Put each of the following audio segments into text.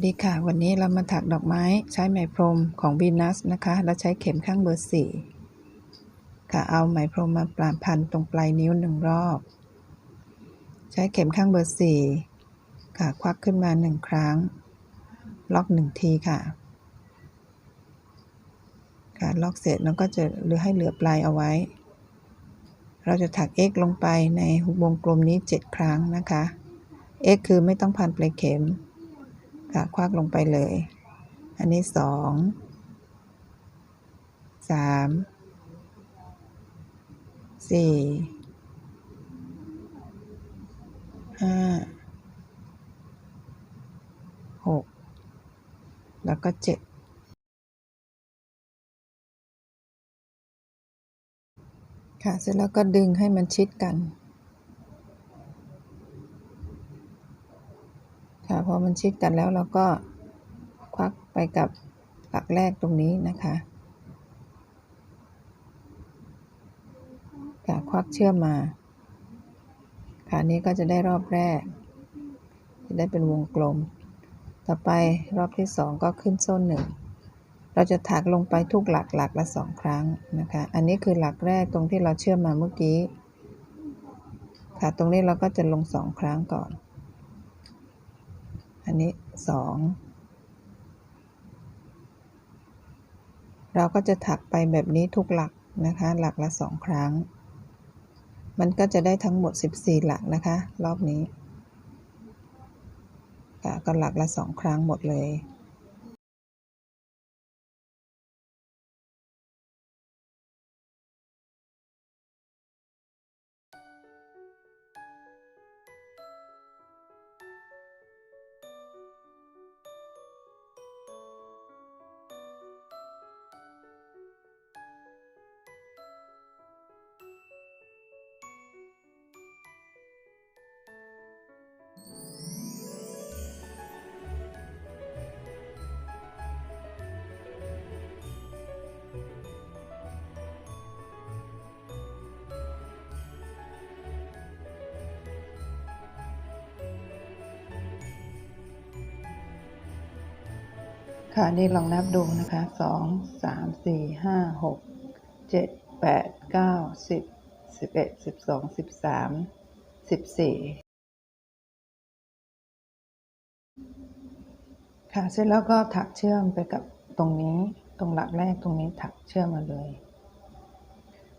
วัสดีค่ะ วันนี้เรามาถักดอกไม้ใช้ไหมพรมของวีนัสนะคะ แล้วใช้เข็มข้างเบอร์สี่ค่ะเอาไหมพรมมาปลาพันตรงปลายนิ้วหนึ่งรอบ ใช้เข็มข้างเบอร์สี่ค่ะควักขึ้นมาหนึ่งครั้ง ล็อกหนึ่งทีค่ะ ค่ะล็อกเสร็จแล้วก็จะเหลือให้เหลือปลายเอาไว้ เราจะถัก x ลงไปในวงกลมนี้ 7 ครั้งนะคะ x คือไม่ต้องพันปลายเข็ม ค่ะควักลงไปเลย อันนี้สองสามสี่ห้าหกแล้วก็เจ็ดค่ะ เสร็จแล้วก็ดึงให้มันชิดกัน ค่ะพอมันชิดกันแล้วเราก็ควักไปกับหลักแรกตรงนี้นะคะค่ะควักเชื่อมมา ค่ะนี้ก็จะได้รอบแรก จะได้เป็นวงกลม ต่อไปรอบที่สองก็ขึ้นโซ่หนึ่งเราจะถักลงไปทุกหลักหลักละสองครั้งนะคะ อันนี้คือหลักแรกตรงที่เราเชื่อมมาเมื่อกี้ ค่ะ ตรงนี้เราก็จะลงสองครั้งก่อน อันนี้สองเราก็จะถักไปแบบนี้ทุกหลักนะคะ หลักละสองครั้ง มันก็จะได้ทั้งหมด 14 หลักนะคะ รอบนี้ก็หลักละสองครั้งหมดเลย ค่ะนี่ลองนับดูนะคะสองสามสี่ห้าหกเจ็ดแปดเก้าสิบสิบเอ็ดสิบสองสิบสามสิบสี่ค่ะเสร็จแล้วก็ถักเชื่อมไปกับตรงนี้ตรงหลักแรกตรงนี้ถักเชื่อมมาเลย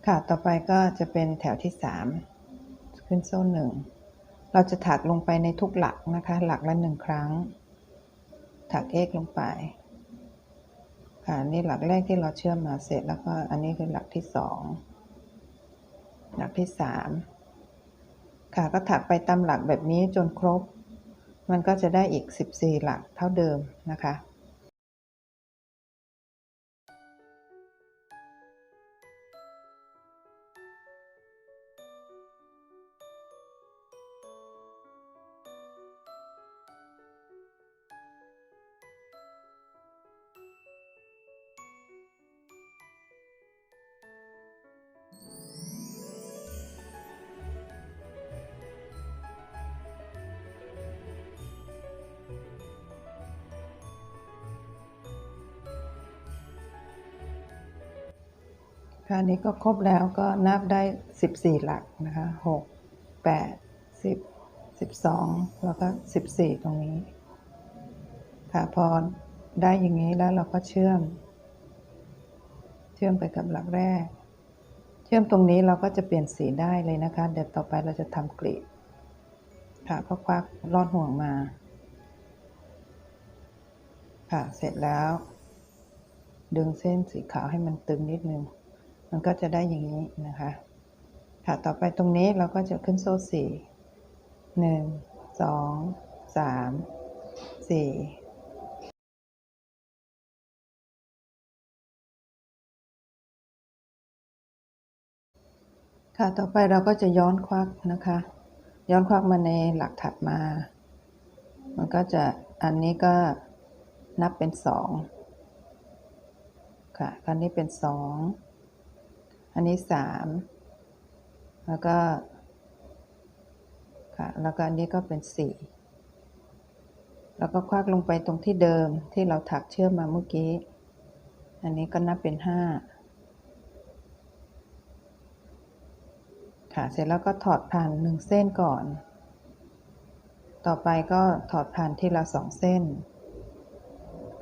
ค่ะต่อไปก็จะเป็นแถวที่สามขึ้นโซ่หนึ่งเราจะถักลงไปในทุกหลักนะคะ หลักละหนึ่งครั้ง ถักเอกลงไป ค่ะนี่หลักแรกที่เราเชื่อมมาเสร็จแล้วก็อันนี้คือหลักที่สองหลักที่สามค่ะก็ถักไปตามหลักแบบนี้จนครบ มันก็จะได้อีก 14 หลักเท่าเดิมนะคะ ค่ะอันนี้ก็ครบแล้วก็นับได้ 14 หลักนะคะ6 8 10 12 แล้วก็ 14 ตรงนี้ ค่ะพอได้อย่างนี้แล้วเราก็เชื่อม เชื่อมไปกับหลักแรก เชื่อมตรงนี้เราก็จะเปลี่ยนสีได้เลยนะคะ เดี๋ยวต่อไปเราจะทำกลีบค่ะก็ควักลอดห่วงมา ค่ะเสร็จแล้ว ดึงเส้นสีขาวให้มันตึงนิดนึง มันก็จะได้อย่างนี้นะคะ ค่ะ ต่อไปตรงนี้เราก็จะขึ้นโซ่สี่หนึ่งสองสามสี่ค่ะ ต่อไปเราก็จะย้อนควักนะคะ ย้อนควักมาในหลักถัดมา มันก็จะอันนี้ก็นับเป็นสองค่ะอันนี้เป็นสอง อันนี้สามแล้วก็ค่ะแล้วก็อันนี้ก็เป็นสี่แล้วก็ควักลงไปตรงที่เดิมที่เราถักเชื่อมมาเมื่อกี้ อันนี้ก็นับเป็นห้าค่ะเสร็จแล้วก็ถอดผ่านหนึ่งเส้นก่อน ต่อไปก็ถอดผ่านทีละสองเส้น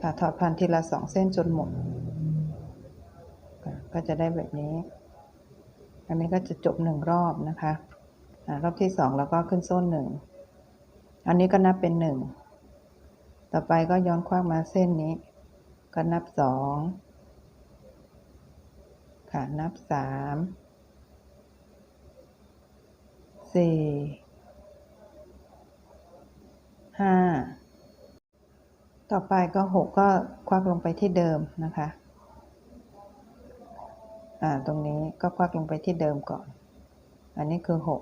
ค่ะถอดผ่านทีละสองเส้นจนหมดค่ะก็จะได้แบบนี้ อันนี้ก็จะจบหนึ่งรอบนะคะรอบที่สองแล้วก็ขึ้นโซ่หนึ่งอันนี้ก็นับเป็นหนึ่งต่อไปก็ย้อนคว้างมาเส้นนี้ ก็นับสองค่ะนับสามสี่ห้าต่อไปก็หกก็ควักลงไปที่เดิมนะคะ ตรงนี้ก็ควักลงไปที่เดิมก่อน อันนี้คือหก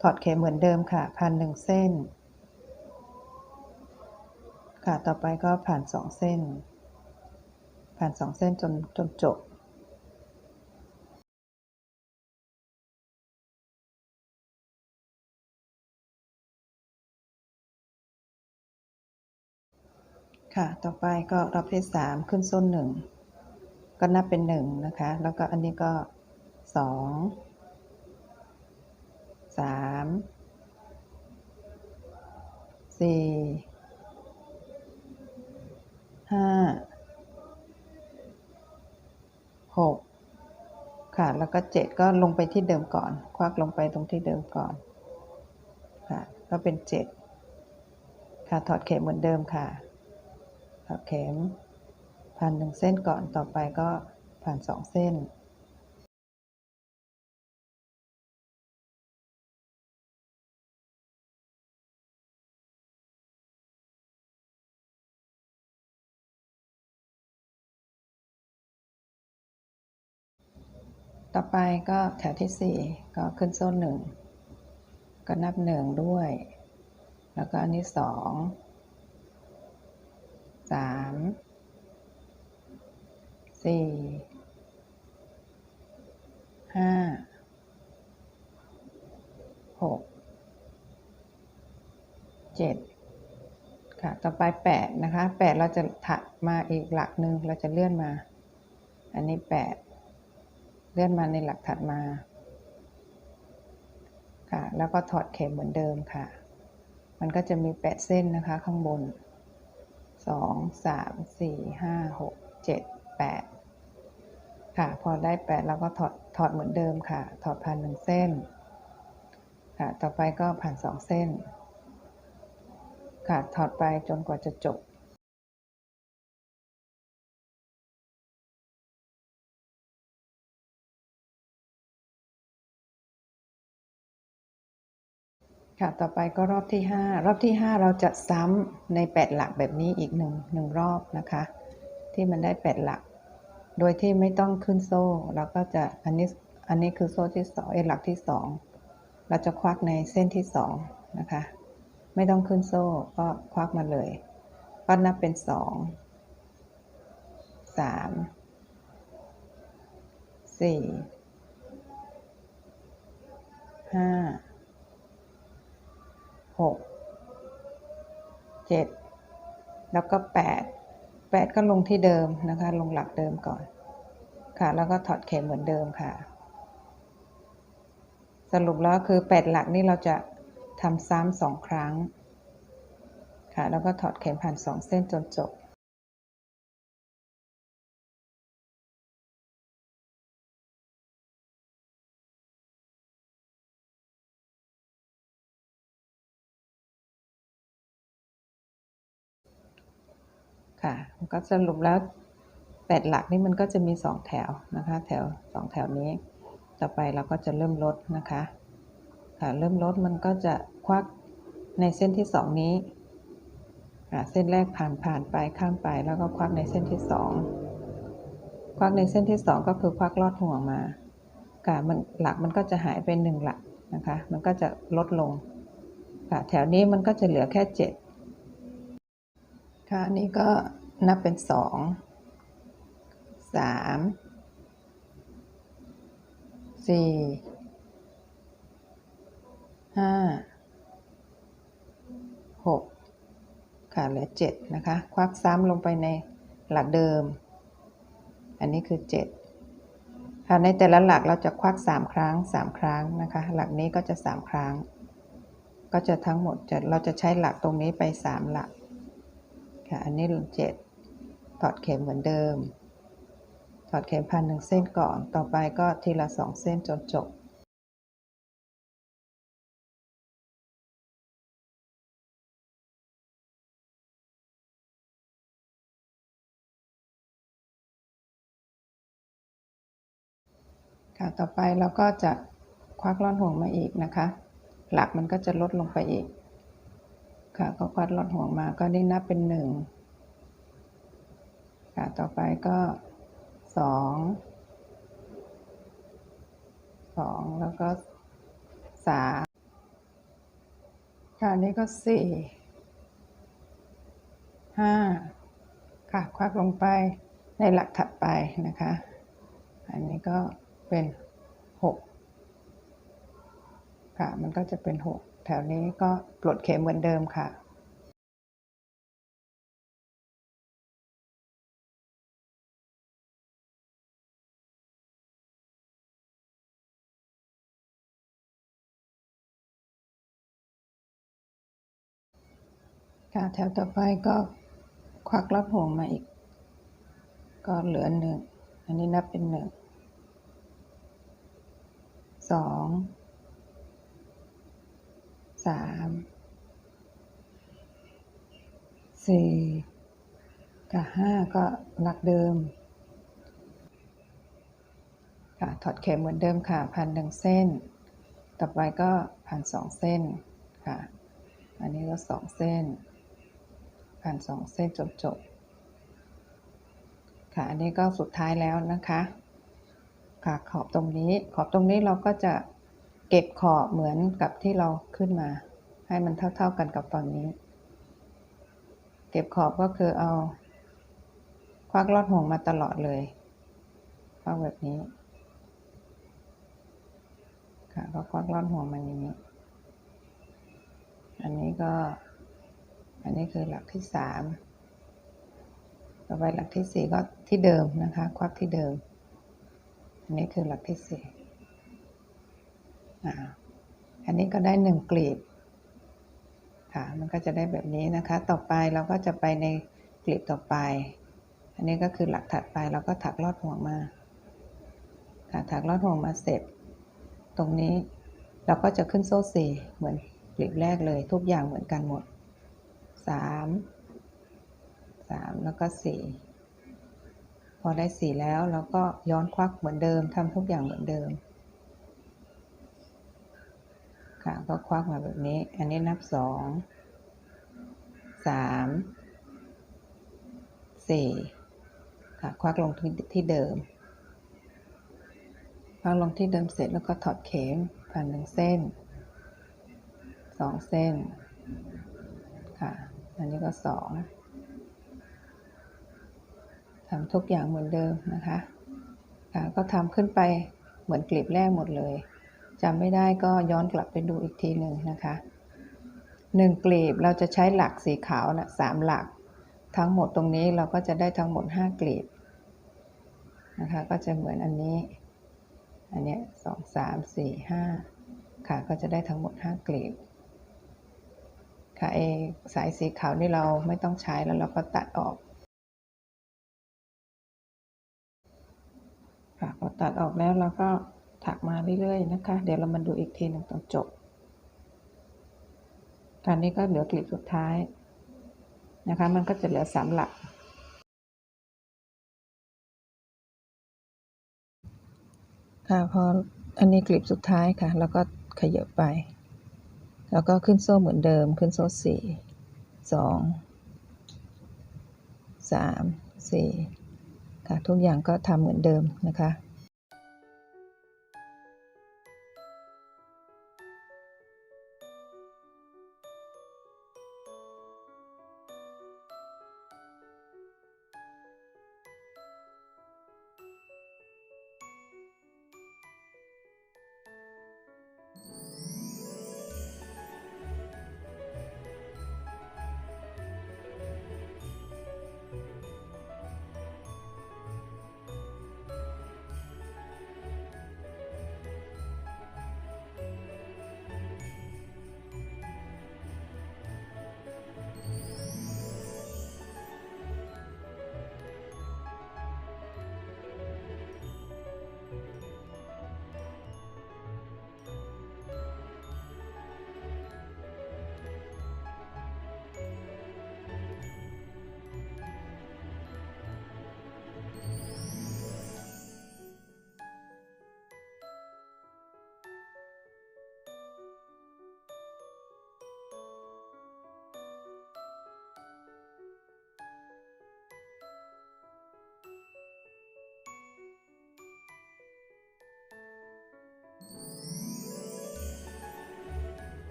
ถอดเข็มเหมือนเดิมค่ะพันหนึ่งเส้น ค่ะต่อไปก็ผ่านสองเส้น ผ่านสองเส้นจนจนจบค่ะ ต่อไปก็รอบที่สามขึ้นส้นหนึ่ง ก็นับเป็นหนึ่งนะคะ แล้วก็อันนี้ก็สองสามสี่ห้าหกค่ะ แล้วก็เจ็ดก็ลงไปที่เดิมก่อน ควักลงไปตรงที่เดิมก่อน ค่ะ ก็เป็นเจ็ดค่ะ ถอดเข็มเหมือนเดิมค่ะ ถอดเข็ม ผ่านหนึ่งเส้นก่อนต่อไปก็ผ่านสองเส้นต่อไปก็แถวที่สี่ก็ขึ้นโซ่หนึ่งก็นับหนึ่งด้วย แล้วก็อันนี้สองสาม สี่ห้าหกเจ็ดค่ะ ต่อไปแปดนะคะแปดเราจะถัดมาอีกหลักหนึ่งเราจะเลื่อนมา อันนี้แปดเลื่อนมาในหลักถัดมา ค่ะ แล้วก็ถอดเข็มเหมือนเดิมค่ะ มันก็จะมีแปดเส้นนะคะข้างบนสองสามสี่ห้าหกเจ็ดแปด ค่ะ พอได้แปดเราก็ถอดถอดเหมือนเดิมค่ะ ถอดผ่านหนึ่งเส้น ค่ะ ต่อไปก็ผ่านสองเส้น ค่ะ ถอดไปจนกว่าจะจบค่ะ ต่อไปก็รอบที่ 5 รอบที่ 5 เราจะซ้ำใน 8 หลักแบบนี้อีกหนึ่งหนึ่งรอบนะคะ ที่มันได้ 8 หลัก โดยที่ไม่ต้องขึ้นโซ่เราก็จะอันนี้อันนี้คือโซ่ที่2เอยหลักที่2เราจะควักในเส้นที่2นะคะ ไม่ต้องขึ้นโซ่ก็ควักมาเลย ก็นับเป็น2 3 4 5หกเจ็ดแล้วก็แปด แปดก็ลงที่เดิมนะคะ ลงหลักเดิมก่อน ค่ะ แล้วก็ถอดเข็มเหมือนเดิมค่ะ สรุปแล้วคือแปดหลักนี่เราจะทำซ้ำสองครั้ง ค่ะ แล้วก็ถอดเข็มผ่านสองเส้นจนจบ ก็สรุปแล้วแปดหลักนี่มันก็จะมีสองแถวนะคะ แถวสองแถวนี้ ต่อไปเราก็จะเริ่มลดนะคะค่ะเริ่มลดมันก็จะควักในเส้นที่สองนี้ค่ะเส้นแรกผ่านผ่านไปข้ามไปแล้วก็ควักในเส้นที่สองควักในเส้นที่สองก็คือควักลอดห่วงมาค่ะมันหลักมันก็จะหายไปหนึ่งหลักนะคะ มันก็จะลดลงค่ะแถวนี้มันก็จะเหลือแค่เจ็ดค่ะนนี้ก็ นับเป็นสองสามสี่ห้าหกค่ะเหลือเจ็ดนะคะ ควักซ้ำลงไปในหลักเดิม อันนี้คือเจ็ดค่ะในแต่ละหลักเราจะควักสามครั้งสามครั้งนะคะ หลักนี้ก็จะสามครั้ง ก็จะทั้งหมดจะเราจะใช้หลักตรงนี้ไปสามหลักค่ะอันนี้เจ็ด ถอดเข็มเหมือนเดิม ถอดเข็มพันหนึ่งเส้นก่อน ต่อไปก็ทีละสองเส้นจนจบ ค่ะ ต่อไปเราก็จะควักลอดห่วงมาอีกนะคะ หลักมันก็จะลดลงไปอีก ค่ะ ก็ควักลอดห่วงมาก็ได้นับเป็นหนึ่ง ค่ะ ต่อไปก็สองสองแล้วก็สามค่ะนี้ก็สี่ห้าค่ะ ควักลงไปในหลักถัดไปนะคะ อันนี้ก็เป็นหกค่ะ มันก็จะเป็นหกแถวนี้ก็ปลดเข็มเหมือนเดิมค่ะ ค่ะแถวต่อไปก็ควักลอดห่วงมาอีก ก็เหลือหนึ่งอันนี้นับเป็นหนึ่งสองสามสี่กับห้าก็หลักเดิม ค่ะถอดเข็มเหมือนเดิมค่ะพันหนึ่งเส้น ต่อไปก็พันสองเส้นค่ะ อันนี้ก็สองเส้น พันสองเส้นจบจบค่ะอันนี้ก็สุดท้ายแล้วนะคะค่ะขอบตรงนี้ขอบตรงนี้เราก็จะเก็บขอบเหมือนกับที่เราขึ้นมา ให้มันเท่าๆกันกับฝั่งนี้ เก็บขอบก็คือเอา ควักลอดห่วงมาตลอดเลยควักแบบนี้ค่ะก็ควักลอดห่วงมาอย่างนี้ อันนี้ก็ อันนี้คือหลักที่สามต่อไปหลักที่สี่ก็ที่เดิมนะคะควักที่เดิม อันนี้คือหลักที่สี่อ่าอันนี้ก็ได้หนึ่งกลีบค่ะมันก็จะได้แบบนี้นะคะ ต่อไปเราก็จะไปในกลีบต่อไป อันนี้ก็คือหลักถัดไปเราก็ถักลอดห่วงมาค่ะถักลอดห่วงมาเสร็จ ตรงนี้เราก็จะขึ้นโซ่สี่เหมือนกลีบแรกเลย ทุกอย่างเหมือนกันหมด สามสามแล้วก็สี่พอได้สี่แล้วเราก็ย้อนควักเหมือนเดิมทำทุกอย่างเหมือนเดิม ค่ะก็ควักมาแบบนี้ อันนี้นับสองสามสี่ค่ะควักลงที่ที่เดิมควักลงที่เดิมเสร็จแล้วก็ถอดเข็มผ่านหนึ่งเส้นสองเส้นค่ะ อันนี้ก็สองทำทุกอย่างเหมือนเดิมนะคะค่ะก็ทำขึ้นไปเหมือนกลีบแรกหมดเลยจำไม่ได้ก็ย้อนกลับไปดูอีกทีหนึ่งนะคะหนึ่งกลีบเราจะใช้หลักสีขาวนะสามหลัก ทั้งหมดตรงนี้เราก็จะได้ทั้งหมดห้ากลีบนะคะก็จะเหมือนอันนี้ อันนี้สองสามสี่ห้าค่ะก็จะได้ทั้งหมดห้ากลีบ ค่ะเอสายสีขาวนี่เราไม่ต้องใช้แล้วเราก็ตัดออกค่ะพอตัดออกแล้วเราก็ถักมาเรื่อยๆนะคะ เดี๋ยวเรามาดูอีกทีหนึ่งตอนจบตอนนี้ก็เหลือกลีบสุดท้ายนะคะ มันก็จะเหลือสามหลัก ค่ะพออันนี้กลีบสุดท้ายค่ะ แล้วก็ขยับไป แล้วก็ขึ้นโซ่เหมือนเดิม ขึ้นโซ่สี่สองสามสี่ค่ะ ทุกอย่างก็ทำเหมือนเดิมนะคะ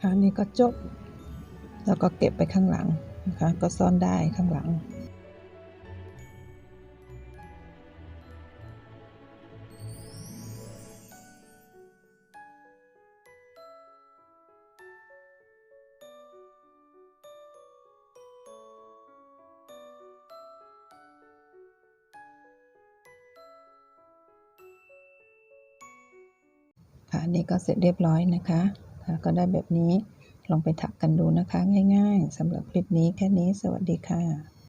คะนี่ก็จบ แล้วก็เก็บไปข้างหลังนะคะก็ซ่อนได้ข้างหลังค่ะนี่ก็เสร็จเรียบร้อยนะคะ ก็ได้แบบนี้ลองไปถักกันดูนะคะง่าย ๆสำหรับคลิปนี้แค่นี้สวัสดีค่ะ